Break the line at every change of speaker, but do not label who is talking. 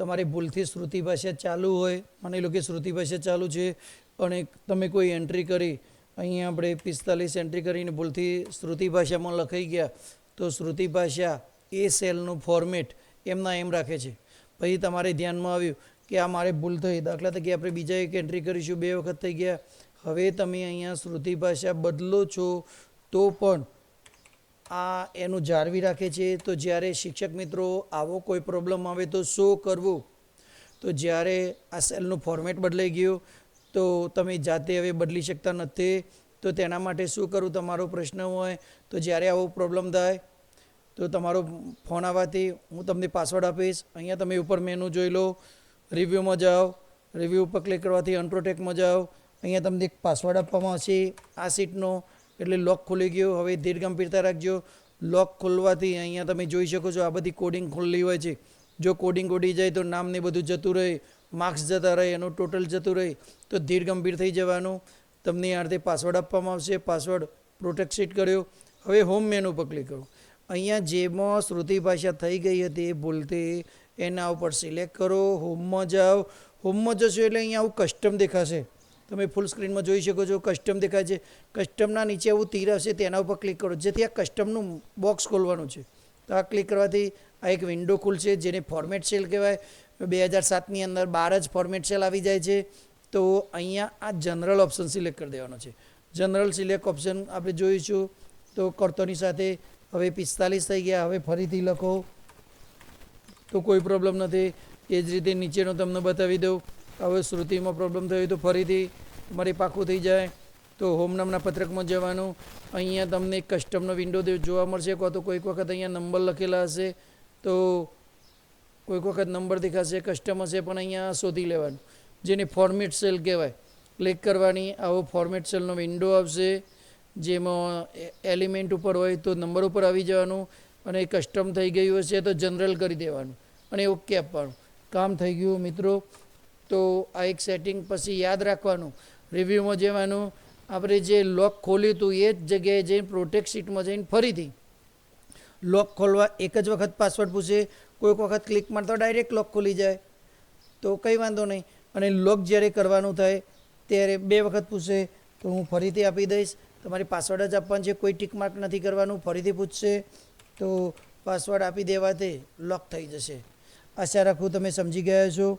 તમારી ભૂલથી શ્રુતિ ભાષા ચાલુ હોય, માની લો કે શ્રુતિ ભાષા ચાલુ છે અને તમે કોઈ એન્ટ્રી કરી, અહીંયા આપણે પિસ્તાલીસ એન્ટ્રી કરીને ભૂલથી શ્રુતિ ભાષામાં લખાઈ ગયા, તો શ્રુતિ ભાષા એ સેલનું ફોર્મેટ એમના એમ રાખે છે. પછી તમારે ધ્યાનમાં આવ્યું કે આ મારે ભૂલ થઈ, દાખલા તરીકે આપણે બીજા એક એન્ટ્રી કરીશું, બે વખત થઈ ગયા, હવે તમે અહીંયા શ્રુતિ ભાષા બદલો છો, તો પણ આ એનું જાળવી રાખે છે. તો જ્યારે શિક્ષક મિત્રો આવો કોઈ પ્રોબ્લેમ આવે તો શું કરવું? તો જ્યારે આ સેલનું ફોર્મેટ બદલાઈ ગયું, તો તમે જાતે હવે બદલી શકતા નથી. તો તેના માટે શું કરવું તમારો પ્રશ્ન હોય તો જ્યારે આવો પ્રોબ્લેમ થાય, તો તમારો ફોન આવવાથી હું તમને પાસવર્ડ આપીશ. અહીંયા તમે ઉપર મેનુ જોઈ લો. રિવ્યૂમાં જાઓ. રિવ્યૂ ઉપર ક્લિક કરવાથી અનપ્રોટેક્ટમાં જાઓ. અહીંયા તમને એક પાસવર્ડ આપવામાં આવશે. આ સીટનો એટલે લોક ખુલી ગયો. હવે ધીર ગંભીરતા રાખજો. લોક ખોલવાથી અહીંયા તમે જોઈ શકો છો આ બધી કોડિંગ ખોલેલી હોય છે. જો કોડિંગ ઉડી જાય તો નામ ને બધું જતું રહે માર્ક્સ જતા રહે, એનું ટોટલ જતું રહે, તો ધીર ગંભીર થઈ જવાનું. તમને આ રીતે પાસવર્ડ આપવામાં આવશે. પાસવર્ડ પ્રોટેક્ટ કર્યો. હવે હોમ મેનુ પર ક્લિક કરો. અહીંયા જેમાં શ્રુતિ ભાષા થઈ ગઈ હતી એ ભૂલથી એના ઉપર સિલેક્ટ કરો. હોમમાં જાઓ. હોમમાં જશો એટલે અહીંયા આવું કસ્ટમ દેખાશે. તમે ફૂલ સ્ક્રીનમાં જોઈ શકો છો કસ્ટમ દેખાય છે. કસ્ટમના નીચે એવું તીર હશે, તેના ઉપર ક્લિક કરો. જેથી આ કસ્ટમનું બોક્સ ખોલવાનું છે. તો આ ક્લિક કરવાથી આ એક વિન્ડો ખુલશે, જેને ફોર્મેટ સેલ કહેવાય. બે હજાર સાતની અંદર બાર જ ફોર્મેટ સેલ આવી જાય છે. તો અહીંયા આ જનરલ ઓપ્શન સિલેક્ટ કરી દેવાનો છે. જનરલ સિલેક્ટ ઓપ્શન આપણે જોઈશું. તો કરતોની સાથે હવે પિસ્તાલીસ થઈ ગયા. હવે ફરીથી લખો. તો કોઈ પ્રોબ્લેમ નથી. એ જ રીતે નીચેનો તમને બતાવી દઉં. હવે શ્રુતિમાં પ્રોબ્લેમ થયો તો ફરીથી તમારી પાકું થઈ જાય. તો હોમ નામના પત્રકમાં જવાનું. અહીંયા તમને કસ્ટમનો વિન્ડો જોવા મળશે. કાં તો કોઈક વખત અહીંયા નંબર લખેલા હશે. તો કોઈક વખત નંબર દેખાશે. કસ્ટમ હશે પણ અહીંયા શોધી લેવાનું. જેને ફોર્મેટ સેલ કહેવાય. ક્લિક કરવાની આવો ફોર્મેટ સેલનો વિન્ડો આવશે. જેમાં એલિમેન્ટ ઉપર હોય તો નંબર ઉપર આવી જવાનું. અને કસ્ટમ થઈ ગયું હશે તો જનરલ કરી દેવાનું. અને ઓકે આપવાનું. કામ થઈ ગયું મિત્રો. તો આ એક સેટિંગ પછી યાદ રાખવાનું. રિવ્યૂમાં જવાનું. આપણે જે લોક ખોલ્યું હતું, એ જ જગ્યાએ જઈને પ્રોટેક્ટ સીટમાં જઈને ફરીથી લોક ખોલવા એક જ વખત પાસવર્ડ પૂછે. કોઈક વખત ક્લિક મારતો ડાયરેક્ટ લોક ખોલી જાય. તો કંઈ વાંધો નહીં. અને લોક જ્યારે કરવાનું થાય, ત્યારે બે વખત પૂછે તો હું ફરીથી આપી દઈશ. તમારે પાસવર્ડ જ આપવાનું છે. કોઈ ટીક માર્ક નથી કરવાનું. ફરીથી પૂછશે તો પાસવર્ડ આપી દેવાથી લોક થઈ જશે. આશા રાખું તમે સમજી ગયા છો